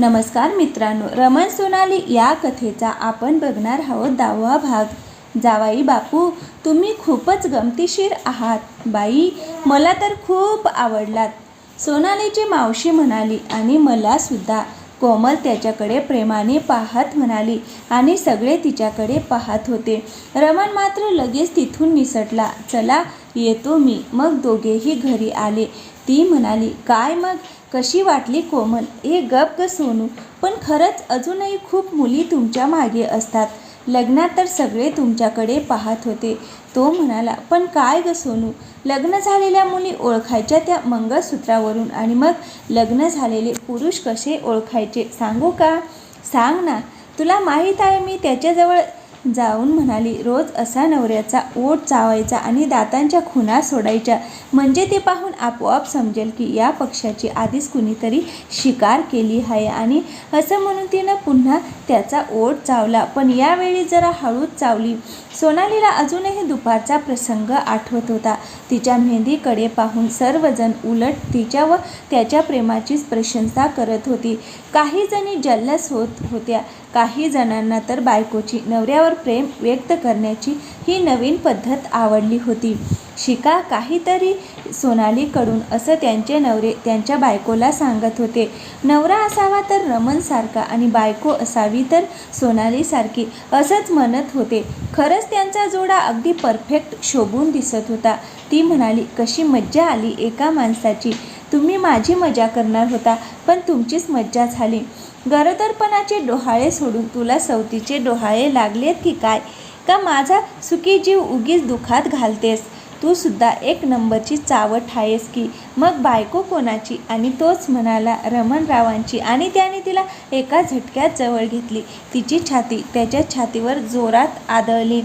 नमस्कार मित्रांनो रमण सोनाली या कथेचा आपण बघणार आहोत दहावा भाग. जावाई बापू तुम्ही खूपच गमतीशीर आहात. बाई मला तर खूप आवडलात. सोनालीची मावशी म्हणाली आणि मला सुद्धा. कोमल त्याच्याकडे प्रेमाने पाहत म्हणाली आणि सगळे तिच्याकडे पाहत होते. रमण मात्र लगेच तिथून निसटला. चला येतो मी. मग दोघेही घरी आले. ती म्हणाली काय मग? कशी वाटली कोमल? हे गप ग सोनू पण खरंच अजूनही खूप मुली तुमच्या मागे असतात. लग्नात तर सगळे तुमच्याकडे पाहत होते. तो म्हणाला पण काय ग सोनू? लग्न झालेल्या मुली ओळखायच्या त्या मंगळसूत्रावरून आणि मग लग्न झालेले पुरुष कसे ओळखायचे? सांगू का? सांग ना. तुला माहीत आहे मी त्याच्याजवळ जाऊन म्हणाली रोज असा नवऱ्याचा ओठ चावायचा आणि दातांच्या खुणा सोडायच्या. म्हणजे ते पाहून आपोआप समजेल की या पक्षाची आधीच कुणीतरी शिकार केली आहे आणि असं म्हणून तिनं पुन्हा त्याचा ओठ चावला. पण यावेळी जरा हळूच चावली. सोनालीला अजूनही दुपारचा प्रसंग आठवत होता. तिच्या मेहंदीकडे पाहून सर्वजण उलट तिच्या व त्याच्या प्रेमाचीच प्रशंसा करत होती. काही जणी जल्लस होत होत्या. काही जणांना तर बायकोची नवऱ्यावर प्रेम व्यक्त करण्याची ही नवीन पद्धत आवडली होती. शिका काहीतरी सोनालीकडून असं त्यांचे नवरे त्यांच्या बायकोला सांगत होते. नवरा असावा तर रमनसारखा आणि बायको असावी तर सोनालीसारखी असंच म्हणत होते. खरंच त्यांचा जोडा अगदी परफेक्ट शोभून दिसत होता. ती म्हणाली कशी मज्जा आली एका माणसाची. तुम्ही माझी मजा करणार होता पण तुमचीच मज्जा झाली. गरोदरपणाचे डोहाळे सोडून तुला सवतीचे डोहाळे लागलेत की काय? का माझा सुखी जीव उगीच दुखात घालतेस? तू सुद्धा एक नंबरची चावट आहेस की? मग बायको कोणाची? आणि तोच म्हणाला रमणरावांची. आणि त्याने तिला एका झटक्यात जवळ घेतली. तिची छाती त्याच्या छातीवर जोरात आदळली.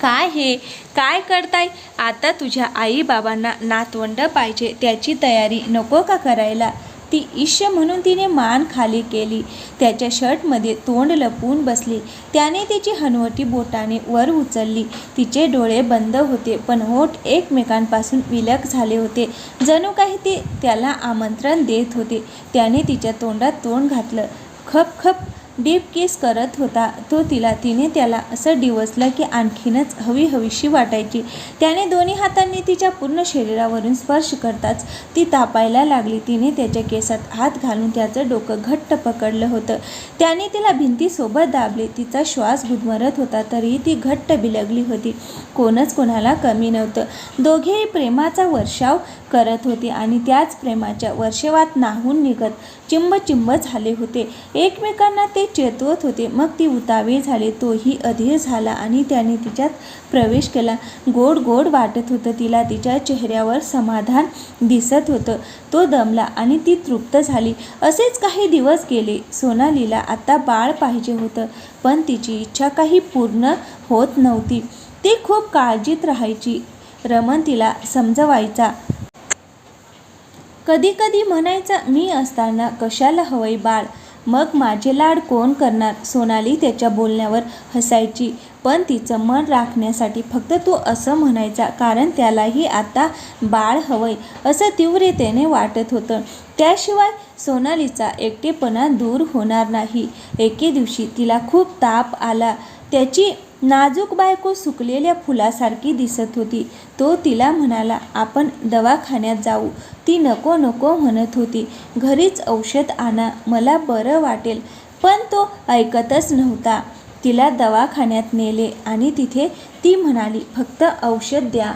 काय हे? काय करताय? आता तुझ्या आई बाबांना नातवंड पाहिजे त्याची तयारी नको का करायला? ती ईश्य म्हणून तिने मान खाली केली. त्याच्या शर्टमध्ये तोंड लपवून बसली. त्याने तिची हनवटी बोटाने वर उचलली. तिचे डोळे बंद होते पण होठ एकमेकांपासून विलग झाले होते. जणू काही ते त्याला आमंत्रण देत होते. त्याने तिच्या तोंडात तोंड घातलं. खप खप डीप किस करत होता तो तिला तिने त्याला असं डिवसलं की आणखीनच हवी हवीशी वाटायची. त्याने दोन्ही हातांनी तिच्या पूर्ण शरीरावरून स्पर्श करताच ती तापायला लागली. तिने त्याच्या केसात हात घालून त्याचं डोकं घट्ट पकडलं होतं. त्याने तिला भिंतीसोबत दाबले. तिचा श्वास गुदमरत होता तरीही ती घट्ट बिलगली होती. कोणच कोणाला कमी नव्हतं. दोघेही प्रेमाचा वर्षाव करत होते आणि त्याच प्रेमाच्या वर्षेवात नाहून निघत चिंब चिंब झाले होते. एकमेकांना ते चेतवत होते. मग ती उतावीळ झाली. तोही अधीर झाला आणि त्याने तिच्यात प्रवेश केला. गोड गोड वाटत होतं. तिला तिच्या चेहऱ्यावर समाधान दिसत होतं. तो दमला आणि ती तृप्त झाली. असेच काही दिवस गेले. सोनालीला आता बाळ पाहिजे होतं. पण तिची इच्छा काही पूर्ण होत नव्हती. ती खूप काळजीत राहायची. रमण तिला समजवायचा. कधी कधी म्हणायचा मी असताना कशाला हवंय बाळ? मग माझे लाड कोण करणार? सोनाली त्याच्या बोलण्यावर हसायची. पण तिचं मन राखण्यासाठी फक्त तो असं म्हणायचा कारण त्यालाही आता बाळ हवंय असं तीव्रतेने वाटत होतं. त्याशिवाय सोनालीचा एकटेपणा दूर होणार नाही. एके दिवशी तिला खूप ताप आला. त्याची नाजूक बायको सुकलेल्या फुलासारखी दिसत होती. तो तिला म्हणाला आपण दवाखान्यात जाऊ. ती नको नको म्हणत होती. घरीच औषध आणा मला बरं वाटेल. पण तो ऐकतच नव्हता. तिला दवाखान्यात नेले आणि तिथे ती म्हणाली फक्त औषध द्या.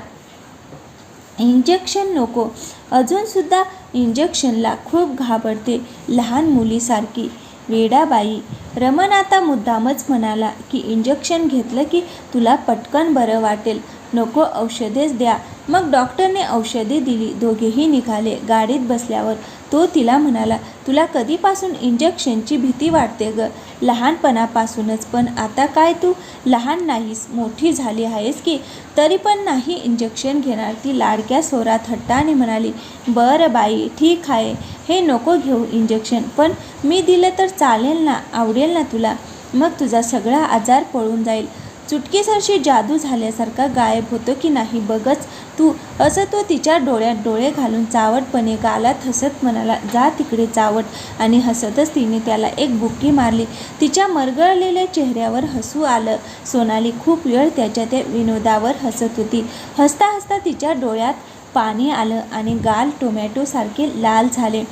इंजेक्शन नको. अजूनसुद्धा इंजेक्शनला खूप घाबरते लहान मुलीसारखी. वेडाबाई रमण आता मुद्दामच म्हणाला की इंजेक्शन घेतलं की तुला पटकन बरं वाटेल. नको औषधेच द्या. मग डॉक्टरने औषधे दिली. दोघेही निघाले. गाडीत बसल्यावर तो तिला म्हणाला तुला कधीपासून इंजेक्शनची भीती वाटते ग? लहानपणापासूनच. पण आता काय तू? लहान नाहीस. मोठी झाली आहेस की? तरी पण नाही इंजेक्शन घेणार. ती लाडक्या स्वरात हट्टाने म्हणाली बरं बाई ठीक आहे. हे नको घेऊ इंजेक्शन. पण मी दिलं तर चालेल ना? आवडेल ना तुला? मग तुझा सगळा आजार पळून जाईल. चुटकीसरशी जादू झाल्यासारखा गायब होतो की नाही बघच. तू असं तो तिच्या डोळ्यात डोळे घालून चावटपणे गालात हसत म्हणाला जा तिकडे चावट. आणि हसतच तिने त्याला एक बुक्की मारली. तिच्या मरगळलेल्या चेहऱ्यावर हसू आलं. सोनाली खूप वेळ त्याच्या त्या विनोदावर हसत होती. हसता हसता तिच्या डोळ्यात पाणी आलं आणि गाल टोमॅटोसारखे लाल झाले.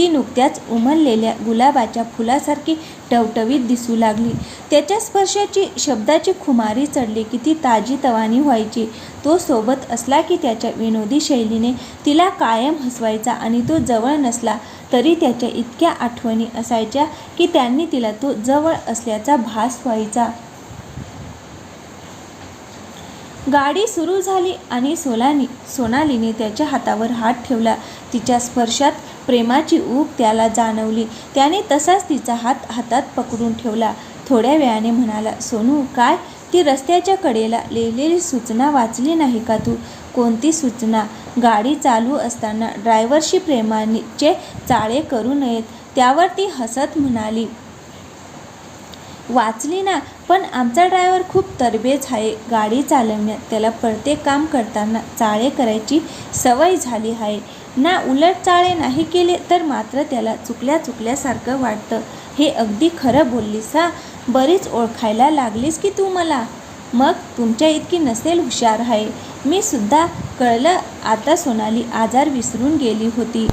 ती नुकत्याच उमललेल्या गुलाबाच्या फुलासारखी टवटवीत दिसू लागली. त्याच्या स्पर्शाची शब्दाची खुमारी चढली की ती ताजी तवानी व्हायची. तो सोबत असला की त्याच्या विनोदी शैलीने तिला कायम हसवायचा आणि तो जवळ नसला तरी त्याच्या इतक्या आठवणी असायच्या की त्यांनी तिला तो जवळ असल्याचा भास व्हायचा. गाडी सुरू झाली आणि सोलानी सोनालीने त्याच्या हातावर हात ठेवला. तिच्या स्पर्शात प्रेमाची ऊब त्याला जाणवली. त्याने तसाच तिचा हात हातात पकडून ठेवला. थोड्या वेळाने म्हणाला सोनू काय? ती रस्त्याच्या कडेला लिहिलेली सूचना वाचली नाही का तू? कोणती सूचना? गाडी चालू असताना ड्रायव्हरशी प्रेमाचे चाळे करू नयेत. त्यावर ती हसत म्हणाली वाचली ना पण आमचा ड्रायव्हर खूप तरबेज आहे. गाडी चालवण्यात त्याला प्रत्येक काम करताना चाळे करायची सवय झाली आहे. ना उलट चाळे नाही केले तर मात्र त्याला चुकल्या चुकल्यासारखं वाटतं. हे अगदी खरं बोललीस हा? बरीच ओळखायला लागलीस की तू मला? मग तुमच्या इतकी नसेल हुशार आहे. मी सुद्धा कळलं आता सोनाली आजार विसरून गेली होती.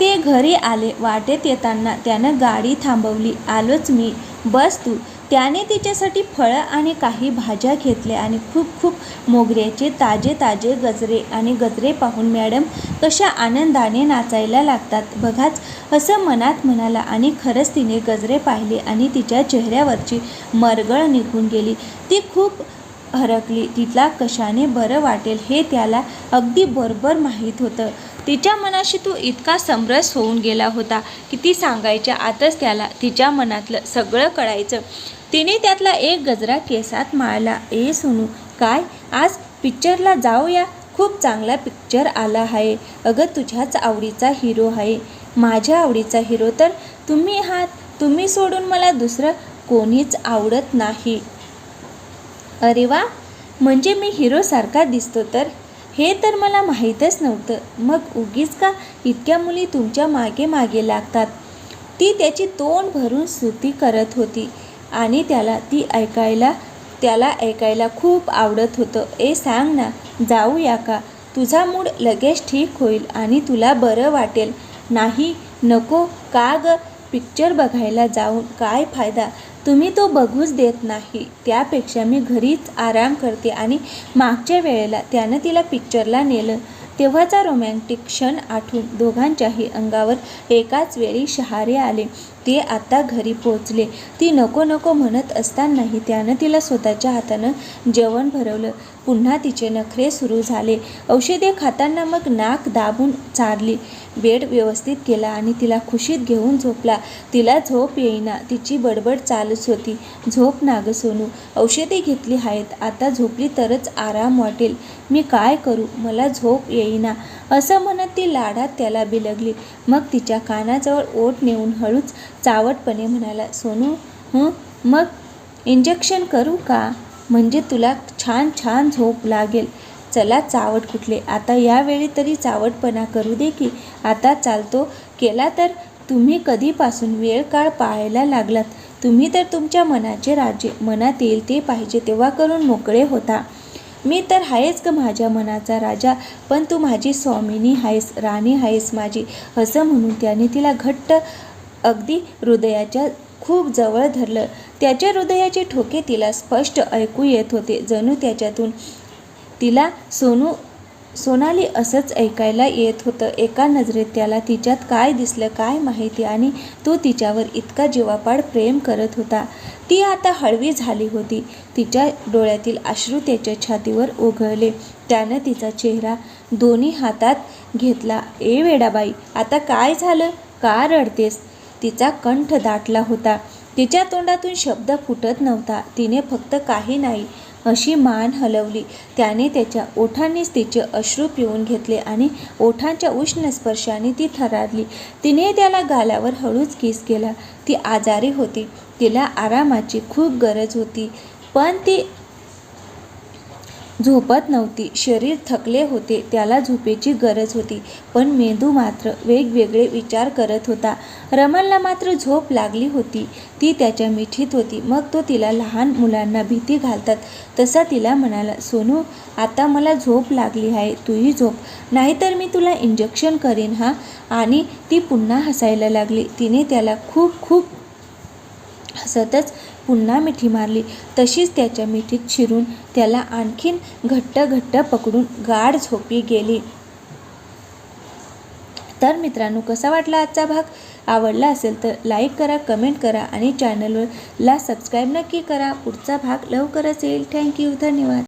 ते घरी आले. वाटेत येताना त्यानं गाडी थांबवली. आलोच मी. बस तू. त्याने तिच्यासाठी फळं आणि काही भाज्या घेतल्या आणि खूप खूप मोगऱ्याचे ताजे ताजे गजरे आणि गजरे पाहून मॅडम कशा आनंदाने नाचायला लागतात. बघाच असं मनात म्हणाला आणि खरंच तिने गजरे पाहिले आणि तिच्या चेहऱ्यावरची मरगळ निघून गेली. ती खूप हरकली. तिला कशाने बरं वाटेल हे त्याला अगदी बरोबर माहीत होतं. तिच्या मनाशी तो इतका समरस होऊन गेला होता की ती सांगायच्या आतच त्याला तिच्या मनातलं सगळं कळायचं. तिने त्यातला एक गजरा केसात माळला. ए सोनू काय? आज पिक्चरला जाऊया? खूप चांगला पिक्चर आला आहे. अगं तुझ्याच आवडीचा हिरो आहे. माझ्या आवडीचा हिरो तर तुम्ही आहात. तुम्ही सोडून मला दुसरं कोणीच आवडत नाही. अरे वा! म्हणजे मी हिरोसारखा दिसतो तर? हे तर मला माहीतच नव्हतं. मग उगीच का इतक्या मुली तुमच्या मागे मागे लागतात? ती त्याची तोंड भरून स्तुती करत होती आणि त्याला ती ऐकायला त्याला ऐकायला खूप आवडत होतं. ए सांग ना जाऊया का? तुझा मूड लगेच ठीक होईल आणि तुला बरं वाटेल. नाही नको. का ग? पिक्चर बघायला जाऊन काय फायदा? तुम्ही तो बघूच देत नाही. त्यापेक्षा मी घरीच आराम करते आणि मागच्या वेळेला त्यानं तिला पिक्चरला नेलं. तेव्हाचा रोमॅन्टिक क्षण आठवून दोघांच्याही अंगावर एकाच वेळी शहारे आले. ते आता घरी पोचले ती नको नको म्हणत असतानाही त्यानं तिला स्वतःच्या हातानं जेवण भरवलं. पुन्हा तिचे नखरे सुरू झाले. औषधे खाताना मग नाक दाबून चारली. बेड व्यवस्थित केला आणि तिला खुशीत घेऊन झोपला. तिला झोप येईना. तिची बडबड चालूच होती. झोप नाग सोनू औषधे घेतली आहेत. आता झोपली तरच आराम वाटेल. मी काय करू? मला झोप येईना. असं म्हणत ती लाडात त्याला बिलगली. मग तिच्या कानाजवळ ओठ नेऊन हळूच चावटपणे म्हणाला सोनू हं? मग इंजेक्शन करू का? म्हणजे तुला छान छान झोप लागेल. चला चावट कुठले. आता यावेळी तरी चावटपणा करू दे की. आता चालतो. केला तर तुम्ही कधीपासून वेळ काळ पाळायला लागलात? तुम्ही तर तुमच्या मनाचे राजे. मनात येईल ते पाहिजे तेव्हा करून मोकळे होता. मी तर आहेच ग माझ्या मनाचा राजा. पण तू माझी स्वामिनी आहेस राणी आहेस माझी. असं म्हणून त्याने तिला घट्ट अगदी हृदयाच्या खूप जवळ धरलं. त्याच्या हृदयाचे ठोके तिला स्पष्ट ऐकू येत होते. जणू त्याच्यातून तिला सोनू सोनाली असंच ऐकायला येत होतं. एका नजरेत त्याला तिच्यात काय दिसलं काय माहिती आणि तो तिच्यावर इतका जीवापाड प्रेम करत होता. ती आता हळवी झाली होती. तिच्या डोळ्यातील अश्रू त्याच्या छातीवर ओघळले. त्यानं तिचा चेहरा दोन्ही हातात घेतला. ए वेडाबाई आता काय झालं? का रडतेस? तिचा कंठ दाटला होता. तिच्या तोंडातून शब्द फुटत नव्हता. तिने फक्त काही नाही अशी मान हलवली. त्याने त्याच्या ओठांनीच तिचे अश्रू पिऊन घेतले आणि ओठांच्या उष्ण स्पर्शाने ती थरारली. तिने त्याला गालावर हळूच किस केला. ती आजारी होती. तिला आरामाची खूप गरज होती. पण ती झोपत नव्हती. शरीर थकले होते त्याला झोपेची गरज होती. पण मेंदू मात्र वेगवेगळे विचार करत होता. रमणला मात्र झोप लागली होती. ती त्याच्या मिठीत होती. मग तो तिला लहान मुलांना भीती घालतात. तसा तिला म्हणाला सोनू आता मला झोप लागली आहे. तूही झोप. नाहीतर मी तुला इंजेक्शन करीन हा? आणि ती पुन्हा हसायला लागली. तिने त्याला खूप खूप हसतच पुन्हा मिठी मारली. तशीच त्याच्या मिठीत शिरून त्याला आणखीन घट्ट घट्ट पकडून गाढ झोपी गेली. तर मित्रांनो कसा वाटला आजचा भाग? आवडला असेल तर लाईक करा कमेंट करा आणि चॅनलवर ला सबस्क्राईब नक्की करा. पुढचा भाग लवकरच येईल. थँक्यू धन्यवाद.